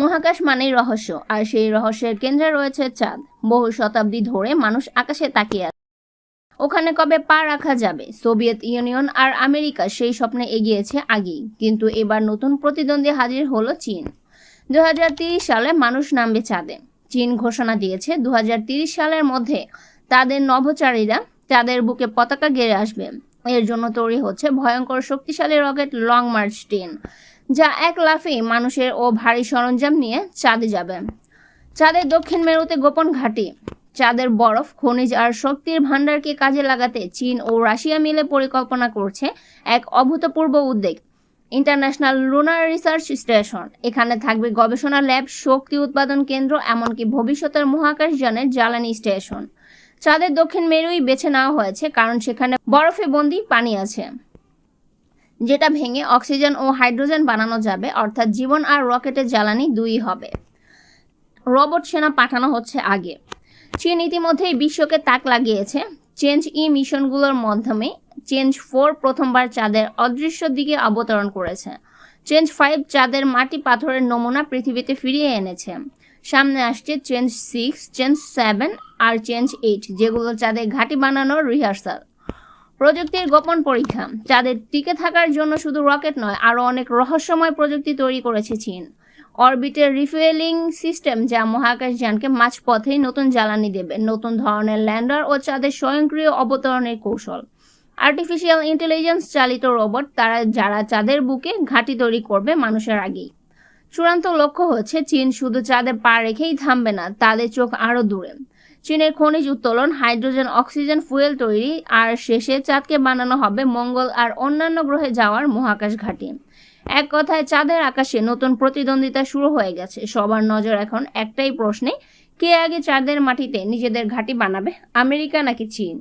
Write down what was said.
মহাকাশ মানেই রহস্য, আর সেই রহস্যের কেন্দ্রে রয়েছে চাঁদ। বহু শতাব্দী ধরে মানুষ আকাশে তাকিয়ে আছে। ওখানে কবে পা রাখা যাবে? সোভিয়েত ইউনিয়ন আর আমেরিকা সেই স্বপ্নে এগিয়েছে আগেই, কিন্তু এবার নতুন প্রতিদ্বন্দ্বী হাজির হলো চীন। দু সালে মানুষ নামবে চাঁদে। চীন ঘোষণা দিয়েছে দু সালের মধ্যে তাদের নভোচারীরা চাঁদের বুকে পতাকা গেড়ে আসবে। এর জন্য তৈরি হচ্ছে ভয়ঙ্কর শক্তিশালী রকেট লং মার্চ টেন, যা এক লাফে মানুষের ও ভারী সরঞ্জাম নিয়ে চাঁদে যাবে। চাঁদের দক্ষিণ মেরুতে গোপন ঘাঁটি, চাঁদের বরফ, খনিজ আর শক্তির ভাণ্ডারকে কাজে লাগাতে চীন ও রাশিয়া মিলে পরিকল্পনা করছে এক অভূতপূর্ব উদ্যোগ, ইন্টারন্যাশনাল লুনার রিসার্চ স্টেশন। এখানে থাকবে গবেষণা ল্যাব, শক্তি উৎপাদন কেন্দ্র, এমনকি ভবিষ্যতের মহাকাশ মহাকাশযানের জ্বালানি স্টেশন। চাঁদের দক্ষিণ মেরুই বেছে নেওয়া হয়েছে, কারণ সেখানে বরফে বন্দি পানি আছে। যেটা ভেঙে অক্সিজেন ও হাইড্রোজেন বানানো যাবে, অর্থাৎ জীবন আর রকেটের জ্বালানি দুই হবে। রোবট সেনা পাঠানো হচ্ছে আগে। চীন ইতিমধ্যেই বিশ্বকে তাক লাগিয়েছে। চেঞ্জ ই মিশনগুলোর মাধ্যমে চেঞ্জ ফোর প্রথমবার চাঁদের অদৃশ্য দিকে অবতরণ করেছে। চেঞ্জ ফাইভ চাঁদের মাটি পাথরের নমুনা পৃথিবীতে ফিরিয়ে এনেছে। সামনে আসছে চেঞ্জ সিক্স চেঞ্জ সেভেন আর চেঞ্জ এইট যেগুলো চাঁদের ঘাঁটি বানানোর রিহার্সাল প্রযুক্তির গোপন পরীক্ষা। চাঁদের টিকে থাকার জন্য শুধু রকেট নয়, আরও অনেক রহস্যময় প্রযুক্তি তৈরি করেছে চীন। অরবিটের রিফুয়েলিং সিস্টেম যা মহাকাশযানকে মাঝপথেই নতুন জ্বালানি দেবে, নতুন ধরনের ল্যান্ডার ও চাঁদের স্বয়ংক্রিয় অবতরণের কৌশল। আর্টিফিশিয়াল ইন্টেলিজেন্স চালিত রোবট তারা, যারা চাঁদের বুকে ঘাঁটি তৈরি করবে মানুষের আগেই। চূড়ান্ত লক্ষ্য হচ্ছে, চীন শুধু চাঁদে পা রেখেই থামবে না, তাদের চোখ আরও দূরে। চীনের খনিজ উত্তোলন, হাইড্রোজেন, অক্সিজেন, ফুয়েল তৈরি, আর শেষে চাঁদকে বানানো হবে মঙ্গল আর অন্যান্য গ্রহে যাওয়ার মহাকাশ ঘাঁটি। এক কথায়, চাঁদের আকাশে নতুন প্রতিদ্বন্দ্বিতা শুরু হয়ে গেছে। সবার নজর এখন একটাই প্রশ্নে, কে আগে চাঁদের মাটিতে নিজেদের ঘাঁটি বানাবে, আমেরিকা নাকি চীন?